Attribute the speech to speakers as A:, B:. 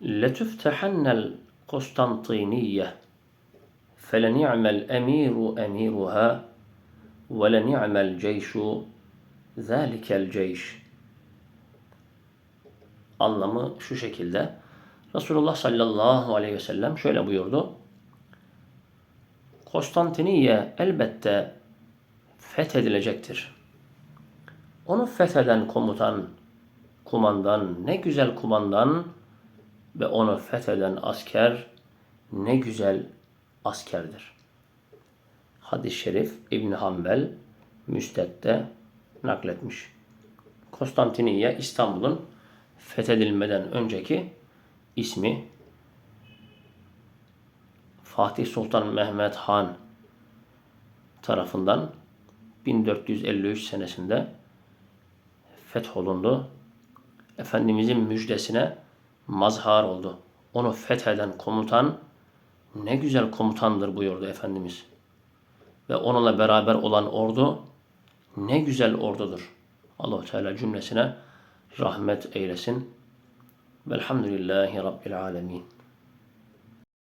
A: لَتُفْتَحَنَّ الْقُسْطَنْطِينِيَّةِ فَلَنِعْمَ الْاَمِيرُ اَمِيرُهَا وَلَنِعْمَ الْجَيْشُ ذَٰلِكَ الْجَيْشِ Anlamı şu şekilde. Resulullah sallallahu aleyhi ve sellem şöyle buyurdu. Konstantiniye elbette fethedilecektir. Onu fetheden komutan, kumandan, ne güzel kumandan ve onu fetheden asker ne güzel askerdir. Hadis-i şerif İbn Hanbel Müsted'de nakletmiş. Konstantiniye İstanbul'un fethedilmeden önceki ismi Fatih Sultan Mehmet Han tarafından 1453 senesinde fetholundu. Efendimizin müjdesine mazhar oldu. Onu fetheden komutan ne güzel komutandır buyurdu Efendimiz. Ve onunla beraber olan ordu ne güzel ordudur. allah Teala cümlesine rahmet eylesin. Velhamdülillahi Rabbil alemin.